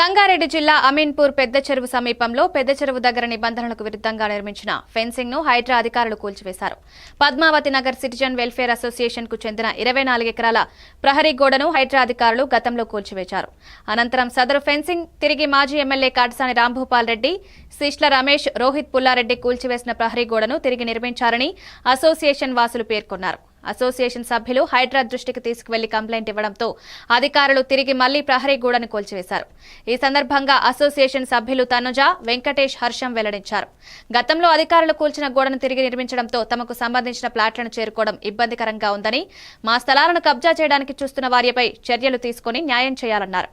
సంగారెడ్డి జిల్లా అమీన్పూర్ పెద్ద చెరువు సమీపంలో పెద్ద చెరువు దగ్గర నిబంధనలకు విరుద్ధంగా నిర్మించిన ఫెన్సింగ్ను హైడ్రా అధికారులు కూల్చివేశారు. పద్మావతి నగర్ సిటిజన్ వెల్ఫేర్ అసోసియేషన్కు చెందిన ఇరవై నాలుగు ఎకరాల ప్రహరీ గోడను హైడ్రా అధికారులు గతంలో కూల్చివేశారు. అనంతరం సదరు ఫెన్సింగ్ తిరిగి మాజీ ఎమ్మెల్యే కాటసాని రాంభూపాల్ రెడ్డి శిష్ల రమేష్ రోహిత్ పుల్లారెడ్డి కూల్చివేసిన ప్రహరీ గోడను తిరిగి నిర్మించారని అసోసియేషన్ వాసులు పేర్కొన్నారు. అసోసియేషన్ సభ్యులు హైడ్రా దృష్టికి తీసుకువెళ్ళి కంప్లైంట్ ఇవ్వడంతో అధికారులు తిరిగి మళ్ళీ ప్రహరీగూడను కూల్చివేశారు. ఈ సందర్భంగా అసోసియేషన్ సభ్యులు తనుజ వెంకటేష్ హర్షం వెల్లడించారు. గతంలో అధికారులు కూల్చిన గోడను తిరిగి నిర్మించడంతో తమకు సంబంధించిన ప్లాట్లను చేరుకోవడం ఇబ్బందికరంగా ఉందని మా స్థలాలను కబ్జా చేయడానికి చూస్తున్న వారిపై చర్యలు తీసుకుని న్యాయం చేయాలన్నారు.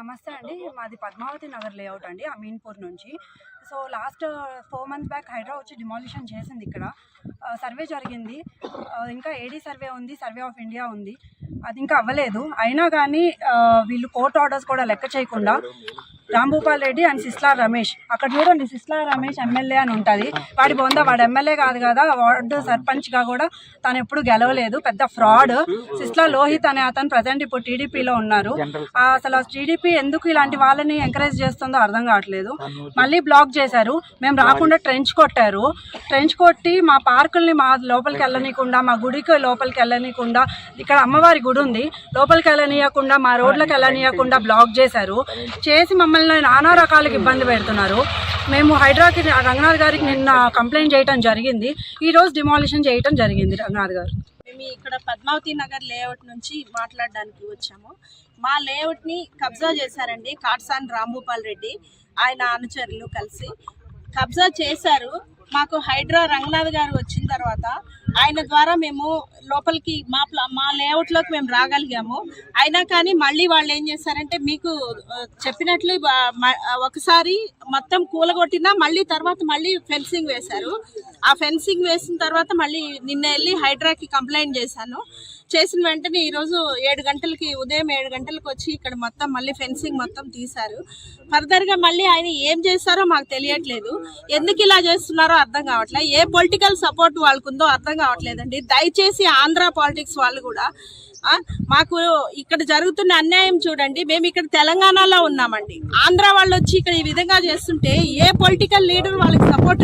నమస్తే అండి. మాది పద్మావతి నగర్ లేఅవుట్ అండి అమీన్పూర్ నుంచి. So last four months back Hydra వచ్చి డిమాలిషన్ చేసింది ఇక్కడ. సర్వే జరిగింది. ఇంకా ఏడీ సర్వే ఉంది సర్వే ఆఫ్ ఇండియా ఉంది. అది ఇంకా అవ్వలేదు. అయినా కానీ వీళ్ళు కోర్ట్ ఆర్డర్స్ కూడా లెక్క చేయకుండా రాంభూపాల్ రెడ్డి అండ్ సిస్లా రమేష్. అక్కడ చూడండి సిస్లా రమేష్ ఎమ్మెల్యే అని ఉంటుంది. వాడి బొంద వాడు ఎమ్మెల్యే కాదు కదా వార్డు సర్పంచ్గా కూడా తను ఎప్పుడు గెలవలేదు. పెద్ద ఫ్రాడ్. సిస్లా లోహిత్ అనే అతను ప్రజెంట్ ఇప్పుడు టీడీపీలో ఉన్నారు. అసలు టీడీపీ ఎందుకు ఇలాంటి వాళ్ళని ఎంకరేజ్ చేస్తుందో అర్థం కావట్లేదు. మళ్ళీ బ్లాక్ చేశారు. మేము రాకుండా ట్రెంచ్ కొట్టారు. ట్రెంచ్ కొట్టి మా పార్కుల్ని మా లోపలికి వెళ్ళనీయకుండా మా గుడికి లోపలికి వెళ్ళనీయకుండా ఇక్కడ అమ్మవారి గుడి ఉంది. లోపలికి వెళ్ళనీయకుండా మా రోడ్లకు వెళ్ళనీయకుండా బ్లాక్ చేశారు. చేసి మమ్మల్ని నానా రకాలకు ఇబ్బంది పెడుతున్నారు. మేము హైడ్రాకి రంగనాథ్ గారికి నిన్న కంప్లైంట్ చేయడం జరిగింది. ఈ రోజు డిమాలిషన్ చేయటం జరిగింది రంగనాథ్ గారు. మేము ఇక్కడ పద్మావతి నగర్ లేఅవుట్ నుంచి మాట్లాడడానికి వచ్చాము. మా లేఅవుట్ని కబ్జా చేశారండి కాట్సాన్ రాంభూపాల్ రెడ్డి ఆయన అనుచరులు కలిసి. కబ్జా చేశారు. మాకు హైడ్రా రంగనాథ్ గారు వచ్చిన తర్వాత ఆయన ద్వారా మేము లోపలికి మా మా లేఅవుట్లోకి మేము రాగలిగాము. అయినా కానీ మళ్ళీ వాళ్ళు ఏం చేశారంటే మీకు చెప్పినట్లు ఒకసారి మొత్తం కూలగొట్టినా మళ్ళీ తర్వాత మళ్ళీ ఫెన్సింగ్ వేశారు. ఆ ఫెన్సింగ్ వేసిన తర్వాత మళ్ళీ నిన్న వెళ్ళి హైడ్రాకి కంప్లైంట్ చేశాను. చేసిన వెంటనే ఈరోజు ఏడు గంటలకి ఉదయం ఏడు గంటలకు వచ్చి ఇక్కడ మొత్తం మళ్ళీ ఫెన్సింగ్ మొత్తం తీశారు. ఫర్దర్గా మళ్ళీ ఆయన ఏం చేస్తారో మాకు తెలియట్లేదు. ఎందుకు ఇలా చేస్తున్నారో అర్థం కావట్లేదు ఏ పొలిటికల్ సపోర్ట్ వాళ్ళకుందో అర్థం కావట్లేదండి. దయచేసి ఆంధ్ర పాలిటిక్స్ వాళ్ళు కూడా మాకు ఇక్కడ జరుగుతున్న అన్యాయం చూడండి. మేము ఇక్కడ తెలంగాణలో ఉన్నామండి. ఆంధ్ర వాళ్ళు వచ్చి ఇక్కడ ఈ విధంగా చేస్తుంటే ఏ పొలిటికల్ లీడర్ వాళ్ళకి సపోర్ట్